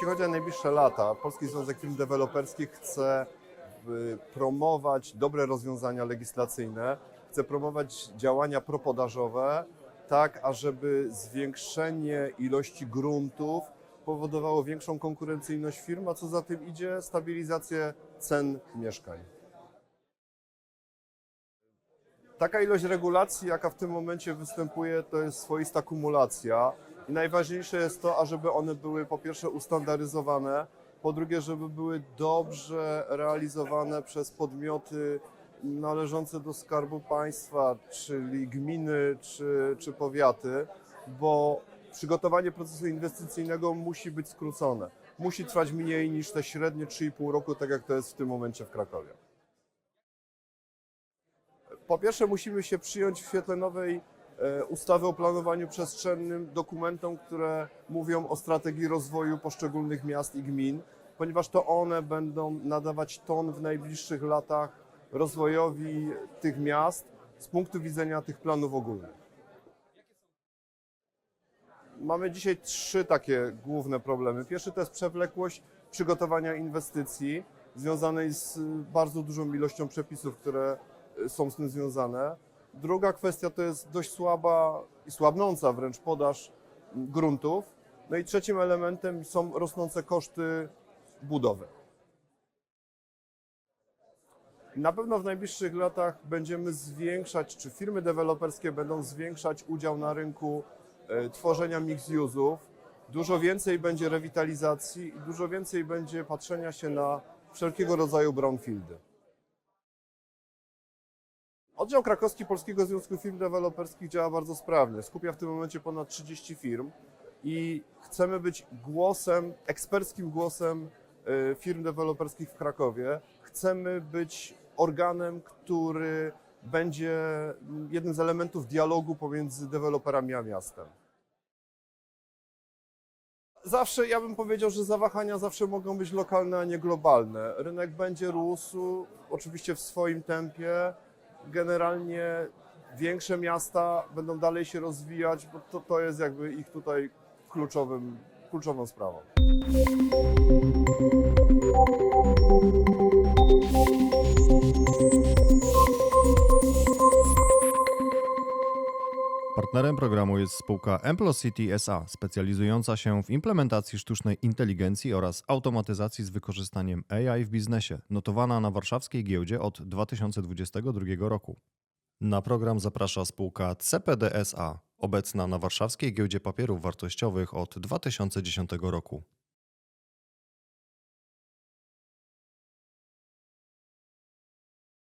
Jeśli chodzi o najbliższe lata, Polski Związek Firm Deweloperskich chce y, promować dobre rozwiązania legislacyjne, chce promować działania propodażowe, tak ażeby zwiększenie ilości gruntów powodowało większą konkurencyjność firm, a co za tym idzie stabilizację cen mieszkań. Taka ilość regulacji, jaka w tym momencie występuje, to jest swoista kumulacja. I najważniejsze jest to, ażeby one były po pierwsze ustandaryzowane, po drugie, żeby były dobrze realizowane przez podmioty należące do Skarbu Państwa, czyli gminy czy, czy powiaty, bo przygotowanie procesu inwestycyjnego musi być skrócone. Musi trwać mniej niż te średnie 3,5 roku, tak jak to jest w tym momencie w Krakowie. Po pierwsze, musimy się przyjąć w świetle nowej e, ustawy o planowaniu przestrzennym dokumentom, które mówią o strategii rozwoju poszczególnych miast i gmin, ponieważ to one będą nadawać ton w najbliższych latach rozwojowi tych miast z punktu widzenia tych planów ogólnych. Mamy dzisiaj trzy takie główne problemy. Pierwszy to jest przewlekłość przygotowania inwestycji związanej z bardzo dużą ilością przepisów, które są z tym związane. Druga kwestia to jest dość słaba i słabnąca wręcz podaż gruntów. No i trzecim elementem są rosnące koszty budowy. Na pewno w najbliższych latach będziemy zwiększać, czy firmy deweloperskie będą zwiększać udział na rynku e, tworzenia mix-use'ów. Dużo więcej będzie rewitalizacji i dużo więcej będzie patrzenia się na wszelkiego rodzaju brownfieldy. Oddział krakowski Polskiego Związku Firm Deweloperskich działa bardzo sprawnie. Skupia w tym momencie ponad 30 firm i chcemy być głosem, eksperckim głosem e, firm deweloperskich w Krakowie. Chcemy być organem, który będzie jednym z elementów dialogu pomiędzy deweloperami a miastem. Zawsze, ja bym powiedział, że zawahania zawsze mogą być lokalne, a nie globalne. Rynek będzie rósł, oczywiście w swoim tempie. Generalnie większe miasta będą dalej się rozwijać, bo to, to jest jakby ich tutaj kluczowym, kluczową sprawą. Partnerem programu jest spółka Emplocity SA, specjalizująca się w implementacji sztucznej inteligencji oraz automatyzacji z wykorzystaniem AI w biznesie, notowana na warszawskiej giełdzie od 2022 roku. Na program zaprasza spółka CPD SA, obecna na warszawskiej giełdzie papierów wartościowych od 2010 roku.